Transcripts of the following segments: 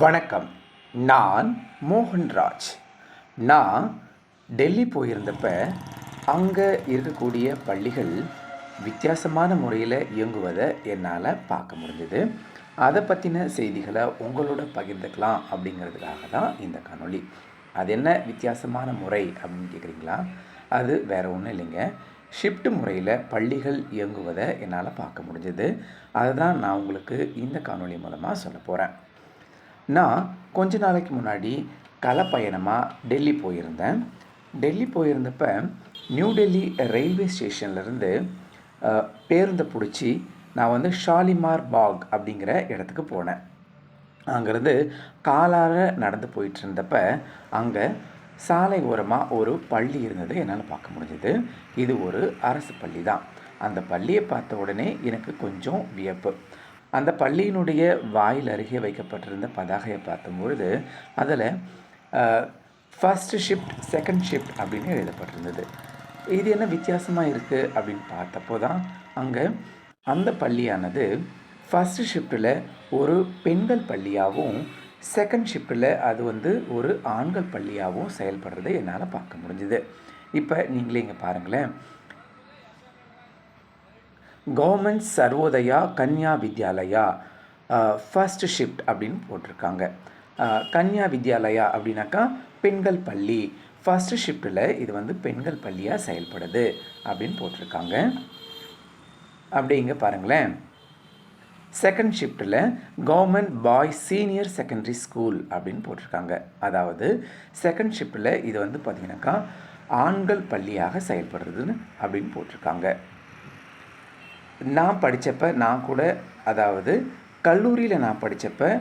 வணக்கம். நான் மோகன்ராஜ். நான் டெல்லி போயிருந்தப்ப அங்கே இருக்கக்கூடிய பள்ளிகள் வித்தியாசமான முறையில் இயங்குவதை என்னால் பார்க்க முடிஞ்சது. அதை பற்றின செய்திகளை உங்களோட பகிர்ந்துக்கலாம் அப்படிங்கிறதுக்காக தான் இந்த காணொளி. அது என்ன வித்தியாசமான முறை அப்படின்னு கேட்குறீங்களா அது வேறு ஒன்றும் இல்லைங்க. ஷிஃப்ட் முறையில் பள்ளிகள் இயங்குவதை என்னால் பார்க்க முடிஞ்சது. அதுதான் நான் உங்களுக்கு இந்த காணொளி மூலமாக சொல்ல போகிறேன் நான் கொஞ்ச நாளைக்கு முன்னாடி கலப்பயணமாக டெல்லி போயிருந்தேன். டெல்லி போயிருந்தப்ப நியூ டெல்லி ரயில்வே ஸ்டேஷன்லேருந்து பேருந்தை பிடிச்சி நான் வந்து ஷாலிமார் பாக் அப்படிங்கிற இடத்துக்கு போனேன். அங்கேருந்து காலால் நடந்து போயிட்டு இருந்தப்ப அங்கே சாலை ஓரமாக ஒரு பள்ளி இருந்தது என்னால் பார்க்க முடிஞ்சது. இது ஒரு அரசு பள்ளி தான் அந்த பள்ளியை பார்த்த உடனே எனக்கு கொஞ்சம் வியப்பு. அந்த பள்ளியினுடைய வாயில் அருகே வைக்கப்பட்டிருந்த பதாகையை பார்த்தபொழுது அதில் ஃபஸ்ட்டு ஷிஃப்ட் செகண்ட் ஷிஃப்ட் அப்படின்னு எழுதப்பட்டிருந்தது. இது என்ன வித்தியாசமாக இருக்குது அப்படின்னு பார்த்தப்போ தான் அங்கே அந்த பள்ளியானது ஃபஸ்ட்டு ஷிஃப்ட்டில் ஒரு பெண்கள் பள்ளியாகவும் செகண்ட் ஷிஃப்ட்டில் அது வந்து ஒரு ஆண்கள் பள்ளியாகவும் செயல்படுறதை என்னால் பார்க்க முடிஞ்சுது. இப்போ நீங்களே இங்கே பாருங்களேன். Government Sarvodaya Kanya Vidyalaya first shift அப்படின்னு போட்டிருக்காங்க. Uh, கன்யா வித்யாலயா அப்படின்னாக்கா பெண்கள் பள்ளி. ஃபஸ்ட்டு ஷிஃப்ட்டில் இது வந்து பெண்கள் பள்ளியாக செயல்படுது அப்படின்னு போட்டிருக்காங்க. அப்படி இங்கே பாருங்களேன். Second ஷிஃப்ட்டில் government boys senior secondary school அப்படின்னு போட்டிருக்காங்க. அதாவது செகண்ட் ஷிஃப்ட்டில் இது வந்து பார்த்திங்கனாக்கா ஆண்கள் பள்ளியாக செயல்படுறதுன்னு அப்படின்னு போட்டிருக்காங்க. நான் படித்தப்ப நான் கூட அதாவது கல்லூரியில் நான் படித்தப்ப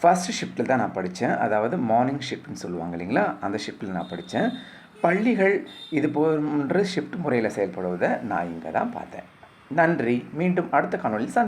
ஃபஸ்ட்டு ஷிஃப்ட்டில் தான் நான் படித்தேன் அதாவது மார்னிங் ஷிஃப்ட்னு சொல்லுவாங்க இல்லைங்களா? அந்த ஷிஃப்ட்டில் நான் படித்தேன் பள்ளிகள் இது போன்ற ஷிஃப்ட் முறையில் செயல்படுவதை நான் இங்கே தான் பார்த்தேன். நன்றி. மீண்டும் அடுத்த காணொளியில் சந்தி